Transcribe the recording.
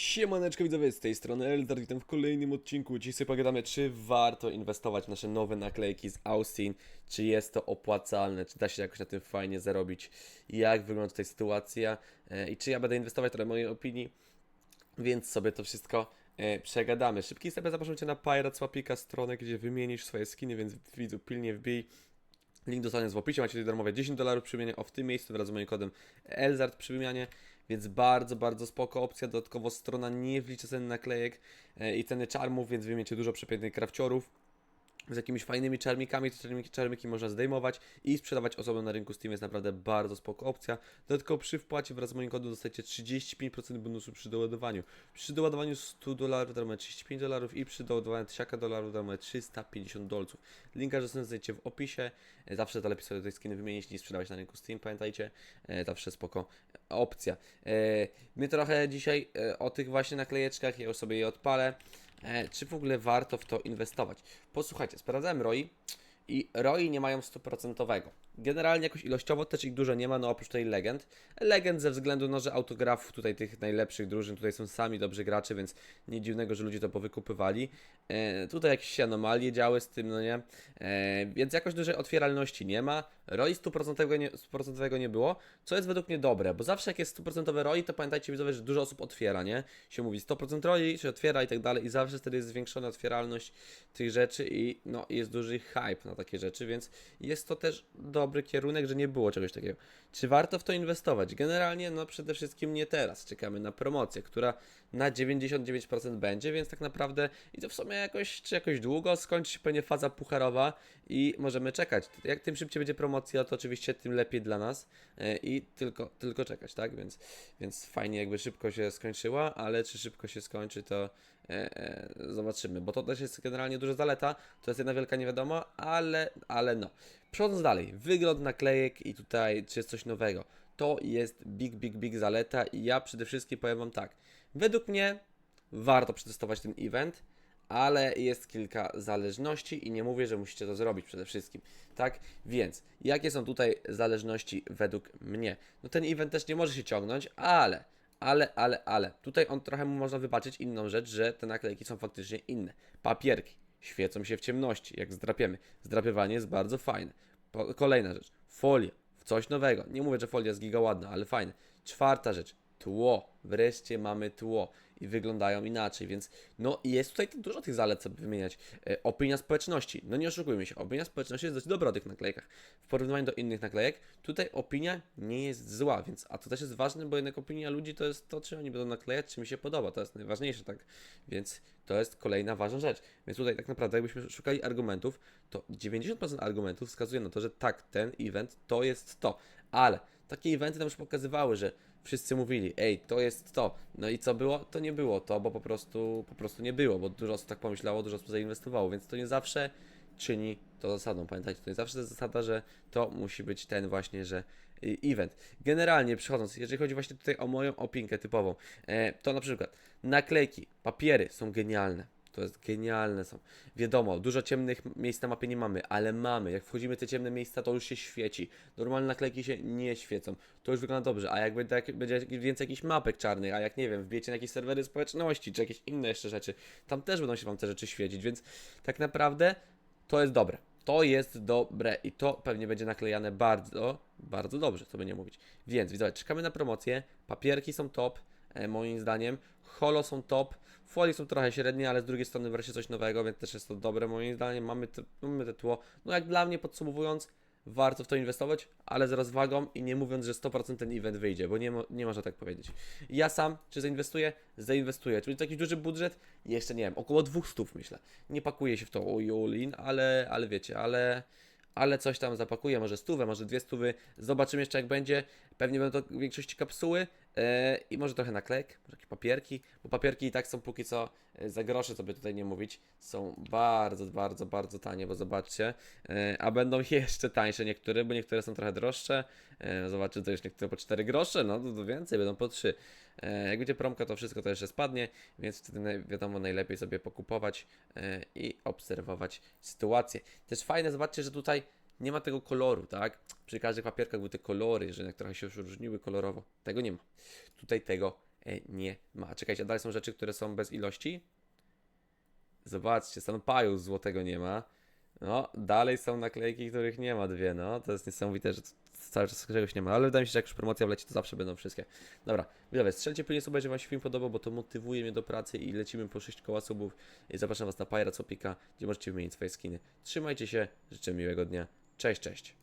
Siemaneczko widzowie, z tej strony Eldar, witam w kolejnym odcinku. Sobie pogadamy, czy warto inwestować w nasze nowe naklejki z Austin, czy jest to opłacalne, czy da się jakoś na tym fajnie zarobić, jak wygląda tutaj sytuacja e, i czy ja będę inwestować, to mojej opinii, więc sobie to wszystko e, przegadamy. Szybki step, zapraszam Cię na Pirate stronę, gdzie wymienisz swoje skiny, więc widzu pilnie wbij. Link dostaniesz w opisie, macie tutaj darmowe 10 dolarów przy wymianie, o w tym miejscu wraz z moim kodem ELZARD przy wymianie, więc bardzo, bardzo spoko opcja, dodatkowo strona nie wlicza ceny naklejek e, i ceny czarmów, więc wymienicie dużo przepięknych krawciorów z jakimiś fajnymi czarmikami, te czarmiki, czarmiki można zdejmować i sprzedawać osobom na rynku Steam jest naprawdę bardzo spoko opcja. Dodatkowo przy wpłacie wraz z moim kodem dostajecie 35% bonusu przy doładowaniu. Przy doładowaniu 100 dolarów darmowe 35 dolarów i przy doładowaniu 1000 dolarów darmowe 350 dolców. Linka znajdziecie w opisie. E, Zawsze to lepiej sobie tej skiny wymienić niż sprzedawać na rynku Steam, pamiętajcie. E, Zawsze spoko opcja. E, My trochę dzisiaj o tych właśnie naklejeczkach, ja już sobie je odpalę. E, Czy w ogóle warto w to inwestować? Posłuchajcie, sprawdzałem ROI i ROI nie mają 100%. Generalnie jakoś ilościowo też ich dużo nie ma, no oprócz tej legend. Legend ze względu na, że autografów tutaj tych najlepszych drużyn, tutaj są sami dobrzy gracze, więc nie dziwnego, że ludzie to powykupywali. E, tutaj jakieś się anomalie działy z tym, no nie? E, więc jakoś dużej otwieralności nie ma. ROI 100% nie, 100% nie było, co jest według mnie dobre, bo zawsze jak jest 100% ROI, to pamiętajcie widzowie, że dużo osób otwiera, nie? Się mówi 100% ROI, się otwiera i tak dalej i zawsze wtedy jest zwiększona otwieralność tych rzeczy i no jest duży hype na takie rzeczy, więc jest to też dobry kierunek, że nie było czegoś takiego. Czy warto w to inwestować? Generalnie no przede wszystkim nie teraz. Czekamy na promocję, która na 99% będzie, więc tak naprawdę i to w sumie jakoś, czy jakoś długo skończy się pewnie faza pucharowa i możemy czekać. Jak tym szybciej będzie promocja, to oczywiście tym lepiej dla nas e, i tylko, tylko czekać, tak? Więc, więc fajnie jakby szybko się skończyła, ale czy szybko się skończy, to e, e, zobaczymy, bo to też jest generalnie duża zaleta, to jest jedna wielka niewiadoma, ale, ale no. Przechodząc dalej, wygląd naklejek i tutaj czy jest coś nowego. To jest big, big, big zaleta i ja przede wszystkim powiem Wam tak. Według mnie warto przetestować ten event, ale jest kilka zależności i nie mówię, że musicie to zrobić przede wszystkim, tak? Więc, jakie są tutaj zależności według mnie? No ten event też nie może się ciągnąć, ale, ale, ale, ale, tutaj on trochę mu można wybaczyć inną rzecz, że te naklejki są faktycznie inne. Papierki świecą się w ciemności, jak zdrapiemy. Zdrapywanie jest bardzo fajne. Po, kolejna rzecz, folia, coś nowego. Nie mówię, że folia jest giga ładna, ale fajne. Czwarta rzecz, tło. Wreszcie mamy tło i wyglądają inaczej, więc no jest tutaj dużo tych zalet, co by wymieniać. E, opinia społeczności, no nie oszukujmy się, opinia społeczności jest dość dobra o tych naklejkach. W porównaniu do innych naklejek, tutaj opinia nie jest zła, więc a to też jest ważne, bo jednak opinia ludzi to jest to, czy oni będą naklejać, czy mi się podoba, to jest najważniejsze, tak? Więc to jest kolejna ważna rzecz. Więc tutaj tak naprawdę, jakbyśmy szukali argumentów, to 90% argumentów wskazuje na to, że tak, ten event to jest to, ale takie eventy nam już pokazywały, że wszyscy mówili, ej, to jest to. No i co było? To nie było to, bo po prostu, po prostu nie było, bo dużo osób tak pomyślało, dużo osób zainwestowało, więc to nie zawsze czyni to zasadą. Pamiętajcie, to nie zawsze jest zasada, że to musi być ten właśnie, że y, event. Generalnie przechodząc, jeżeli chodzi właśnie tutaj o moją opinkę typową, e, to na przykład naklejki, papiery są genialne. To jest genialne są. Wiadomo, dużo ciemnych miejsc na mapie nie mamy, ale mamy. Jak wchodzimy w te ciemne miejsca, to już się świeci. Normalne naklejki się nie świecą. To już wygląda dobrze. A jak będzie, będzie więcej jakichś mapek czarnych, a jak nie wiem, wbijecie na jakieś serwery społeczności, czy jakieś inne jeszcze rzeczy, tam też będą się wam te rzeczy świecić, więc tak naprawdę to jest dobre. To jest dobre i to pewnie będzie naklejane bardzo, bardzo dobrze, co by nie mówić. Więc widzowie, czekamy na promocję. Papierki są top, moim zdaniem. Holo są top. Folie są trochę średnie, ale z drugiej strony wreszcie coś nowego, więc też jest to dobre moim zdaniem. Mamy, te, mamy te tło. No jak dla mnie podsumowując, warto w to inwestować, ale z rozwagą i nie mówiąc, że 100% ten event wyjdzie, bo nie, nie można tak powiedzieć. Ja sam, czy zainwestuję? Zainwestuję. Czyli taki duży budżet? Jeszcze nie wiem, około 200 myślę. Nie pakuję się w to ojolin, ale, ale wiecie, ale ale coś tam zapakuję, może stówę, może dwie stówy. Zobaczymy jeszcze jak będzie. Pewnie będą to w większości kapsuły e, i może trochę naklejek, może jakieś papierki, bo papierki i tak są póki co e, za grosze, co by tutaj nie mówić, są bardzo, bardzo, bardzo tanie, bo zobaczcie, e, a będą jeszcze tańsze niektóre, bo niektóre są trochę droższe. E, zobaczcie, to już niektóre po 4 grosze, no to więcej, będą po 3. E, jak będzie promka, to wszystko to jeszcze spadnie, więc wtedy wiadomo, najlepiej sobie pokupować e, i obserwować sytuację. Też fajne, zobaczcie, że tutaj nie ma tego koloru, tak? Przy każdych papierkach były te kolory, że trochę się już różniły kolorowo. Tego nie ma. Tutaj tego e, nie ma. Czekajcie, a dalej są rzeczy, które są bez ilości? Zobaczcie, Sanpaju złotego nie ma. No, dalej są naklejki, których nie ma dwie, no. To jest niesamowite, że cały czas czegoś nie ma, ale wydaje mi się, że jak już promocja wleci, to zawsze będą wszystkie. Dobra, widzowie, strzelcie pilnie suba, jeżeli wam się film podobał, bo to motywuje mnie do pracy i lecimy po 6 koła subów. I zapraszam was na Pirates Opika, gdzie możecie wymienić swoje skiny. Trzymajcie się, życzę miłego dnia. Cześć, cześć.